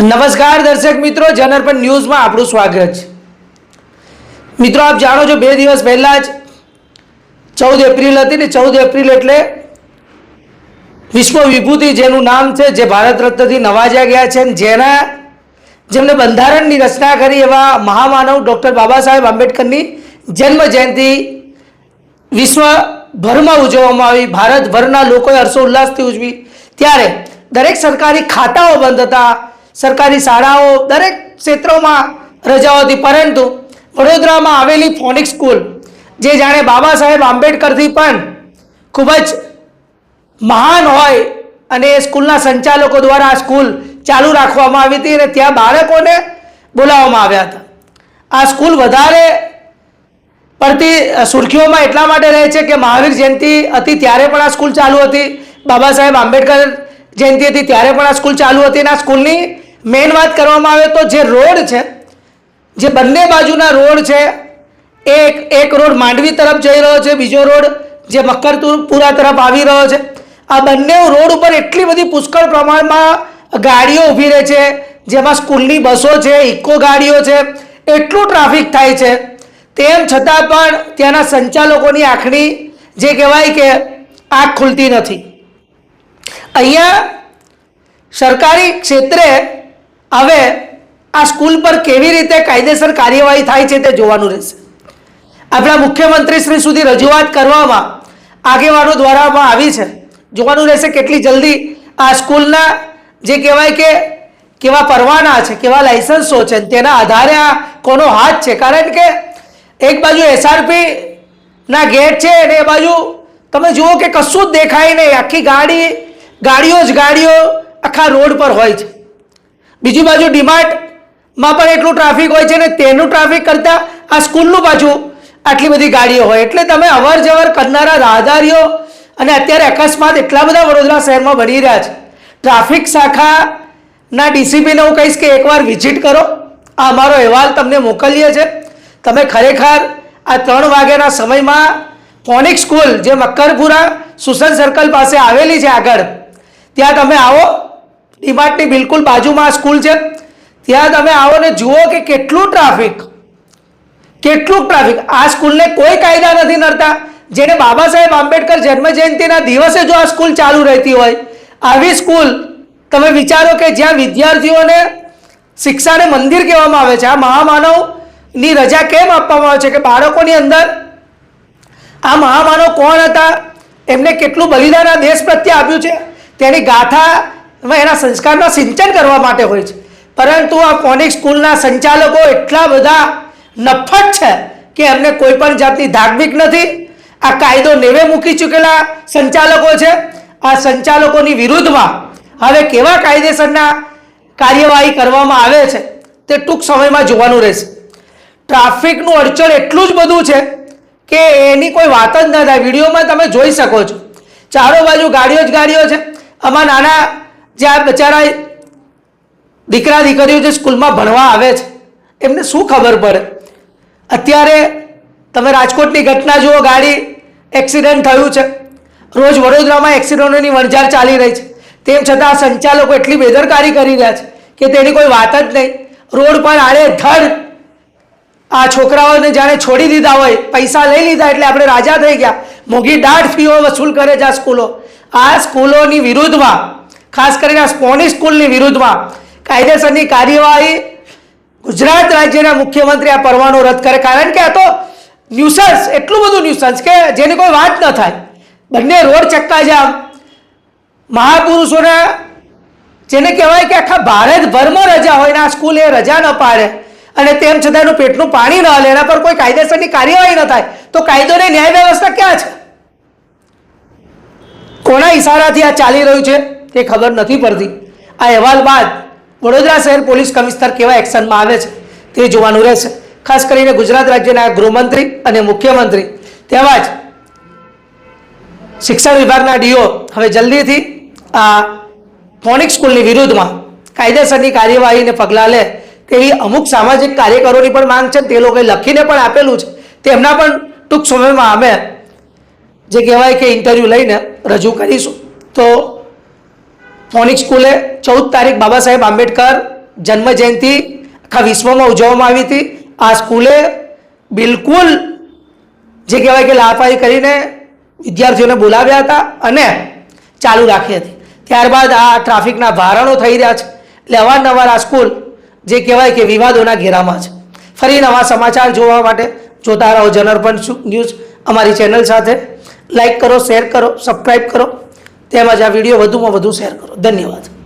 નમસ્કાર દર્શક મિત્રો જનરપન ન્યૂઝમાં આપણું સ્વાગત છે. મિત્રો, આપ જાણો છો બે દિવસ પહેલાં જ ચૌદ એપ્રિલ હતી ને ચૌદ એપ્રિલ એટલે વિશ્વ વિભૂતિ જેનું નામ છે, જે ભારત રત્નથી નવાજ્યા ગયા છે જેના જેમને બંધારણની રચના કરી એવા મહામાનવ ડૉક્ટર બાબા સાહેબ આંબેડકરની જન્મ જયંતિ વિશ્વભરમાં ઉજવવામાં આવી. ભારતભરના લોકોએ હર્ષોલ્લાસથી ઉજવી. ત્યારે દરેક સરકારી ખાતાઓ બંધ હતા. સરકારી શાળાઓ દરેક ક્ષેત્રોમાં રજાઓ હતી પરંતુ વડોદરામાં આવેલી ફોનિક સ્કૂલ જે જાણે બાબા સાહેબ આંબેડકરથી પણ ખૂબ જ મહાન હોય અને એ સ્કૂલના સંચાલકો દ્વારા આ સ્કૂલ ચાલુ રાખવામાં આવી હતી અને ત્યાં બાળકોને બોલાવવામાં આવ્યા હતા. આ સ્કૂલ વધારે પડતી સુર્ખીઓમાં એટલા માટે રહે છે કે મહાવીર જયંતિ હતી ત્યારે પણ આ સ્કૂલ ચાલુ હતી, બાબા સાહેબ આંબેડકર જયંતિ હતી ત્યારે પણ આ સ્કૂલ ચાલુ હતી અને આ સ્કૂલની મેઇન વાત કરવામાં આવે તો જે રોડ છે, જે બંને બાજુના રોડ છે એક એક રોડ માંડવી તરફ જઈ રહ્યો છે, બીજો રોડ જે મક્કરપુરા તરફ આવી રહ્યો છે. આ બંને રોડ ઉપર એટલી બધી પુષ્કળ પ્રમાણમાં ગાડીઓ ઊભી રહે છે, જેમાં સ્કૂલની બસો છે, ઇકો ગાડીઓ છે, એટલું ટ્રાફિક થાય છે. તેમ છતાં પણ ત્યાંના સંચાલકોની આંખની જે કહેવાય કે આંખ ખુલતી નથી. અહીંયા સરકારી ક્ષેત્રે હવે આ સ્કૂલ પર કેવી રીતે કાયદેસર કાર્યવાહી થાય છે તે જોવાનું રહેશે. આપણા મુખ્યમંત્રી શ્રી સુધી રજૂઆત કરવામાં આગેવાનો દ્વારામાં આવી છે. જોવાનું રહેશે કેટલી જલ્દી આ સ્કૂલના જે કહેવાય કે કેવા પરવાના છે, કેવા લાયસન્સો છે, તેના આધારે આ કોનો હાથ છે. કારણ કે એક બાજુ એસઆરપીના ગેટ છે અને એ બાજુ તમે જુઓ કે કશું જ દેખાય નહીં. આખી ગાડી, ગાડીઓ જ ગાડીઓ આખા રોડ પર હોય છે. બીજી બાજુ ડીમાર્ટમાં પણ એટલું ટ્રાફિક હોય છે ને તેનું ટ્રાફિક કરતાં આ સ્કૂલનું પાછું આટલી બધી ગાડીઓ હોય. એટલે તમે અવર જવર કરનારા રાહદારીઓ અને અત્યારે અકસ્માત એટલા બધા વડોદરા શહેરમાં બની રહ્યા છે. ટ્રાફિક શાખાના ડીસીપીને હું કહીશ કે એકવાર વિઝિટ કરો. આ અમારો અહેવાલ તમને મોકલીએ છે. તમે ખરેખર આ ત્રણ વાગ્યાના સમયમાં ફોનિક સ્કૂલ જે મક્કરપુરા સુસન સર્કલ પાસે આવેલી છે આગળ, ત્યાં તમે આવો. ડીમાર્ટની બિલકુલ બાજુમાં સ્કૂલ છે. ત્યાં તમે આવો ને જુઓ કે કેટલું ટ્રાફિક. કેટલું ટ્રાફિક. આ સ્કૂલને કોઈ કાયદા નથી નડતા. જેને બાબા સાહેબ આંબેડકર જન્મજયંતિના દિવસે જો આ સ્કૂલ ચાલુ રહેતી હોય, આવી સ્કૂલ તમે વિચારો કે જ્યાં વિદ્યાર્થીઓને શિક્ષાને મંદિર કહેવામાં આવે છે. આ મહામાનવની રજા કેમ આપવામાં આવે છે કે બાળકોની અંદર આ મહામાનવ કોણ હતા? એમને કેટલું બલિદાન આ દેશ પ્રત્યે આપ્યું છે? તેની ગાથામાં એના સંસ્કારના સિંચન કરવા માટે હોય છે. પરંતુ આ કોનિક સ્કૂલના સંચાલકો એટલા બધા નફટ છે કે એમને કોઈ પણ જાતની ધાર્મિક નથી. આ કાયદો નેવે મૂકી ચૂકેલા સંચાલકો છે. આ સંચાલકોની વિરુદ્ધમાં હવે કેવા કાયદેસરના કાર્યવાહી કરવામાં આવે છે તે ટૂંક સમયમાં જોવાનું રહેશે. ટ્રાફિકનું અડચણ એટલું જ બધું છે કે એની કોઈ વાત જ ન થાય. વિડીયોમાં તમે જોઈ શકો છો. ચારો બાજુ ગાડીઓ જ ગાડીઓ છે. આમાં નાના જે આ બચારા દીકરા દીકરીઓ જે સ્કૂલમાં ભણવા આવે છે, એમને શું ખબર પડે? અત્યારે તમે રાજકોટની ઘટના જુઓ, ગાડી એક્સિડન્ટ થયું છે. રોજ વડોદરામાં એક્સિડન્ટોની વણઝાર ચાલી રહી છે. તેમ છતાં સંચાલકો એટલી બેદરકારી કરી રહ્યા છે કે તેની કોઈ વાત જ નહીં. રોડ પર આડે ધડ. આ છોકરાઓને જાણે છોડી દીધા હોય, પૈસા લઈ લીધા એટલે આપણે રાજા થઈ ગયા. મોંઘી દાઢ ફીઓ વસૂલ કરે છે આ સ્કૂલો. આ સ્કૂલોની વિરુદ્ધમાં ખાસ કરીને સ્પોનિશ સ્કૂલની વિરુદ્ધમાં કાયદેસરની કાર્યવાહી ગુજરાત રાજ્યના મુખ્યમંત્રી આ પરવાનો રદ કરે. કારણ કે આ તો ન્યુસન્સ એટલું બધું ન્યુસન્સ કે જેની કોઈ વાત ન થાય. બંને રોડ ચક્કાજામ મહાપુરુષોના જેને કહેવાય કે આખા ભારતભરમાં રજા હોય ને આ સ્કૂલ એ રજા ન પાડે અને તેમ છતાં એનું પેટનું પાણી ન હલે, એના પર કોઈ કાયદેસરની કાર્યવાહી ન થાય, તો કાયદો ને ન્યાય વ્યવસ્થા ક્યાં છે? કોના ઇશારાથી આ ચાલી રહ્યું છે? તે ખબર નથી પડતી. આ અહેવાલ બાદ વડોદરા શહેર પોલીસ કમિશનર કેવા એક્શનમાં આવે છે તે જોવાનું રહેશે. ખાસ કરીને ગુજરાત રાજ્યના ગૃહમંત્રી અને મુખ્યમંત્રી. તેમજ શિક્ષણ વિભાગના ડીઓ. હવે જલ્દીથી આ ફોનિક સ્કૂલની વિરુદ્ધમાં કાયદેસરની કાર્યવાહીને પગલાં લે તેવી અમુક સામાજિક કાર્યકરોની પણ માંગ છે. તે લોકોએ લખીને પણ આપેલું છે. તેમના પણ ટૂંક સમયમાં અમે જે કહેવાય કે ઇન્ટરવ્યૂ લઈને રજૂ કરીશું. તો ફોનિક સ્કૂલે ચૌદ તારીખ બાબા સાહેબ આંબેડકર જન્મ જયંતિ આખા વિશ્વમાં ઉજવવામાં આવી હતી. આ સ્કૂલે બિલકુલ જે કહેવાય કે લાપરવાહી કરીને વિદ્યાર્થીઓને બોલાવ્યા હતા અને ચાલુ રાખી હતી. ત્યારબાદ આ ટ્રાફિકના ભારણો થઈ રહ્યા છે. એટલે અવારનવાર આ સ્કૂલ જે કહેવાય કે વિવાદોના ઘેરામાં છે. ફરી નવા સમાચાર જોવા માટે જોતા રહો જનરપણ ન્યૂઝ અમારી ચેનલ સાથે. લાઈક કરો, શેર કરો સબસ્ક્રાઈબ કરો. તેમજ આ વીડિયો વધુમાં વધુ શેર કરો. ધન્યવાદ.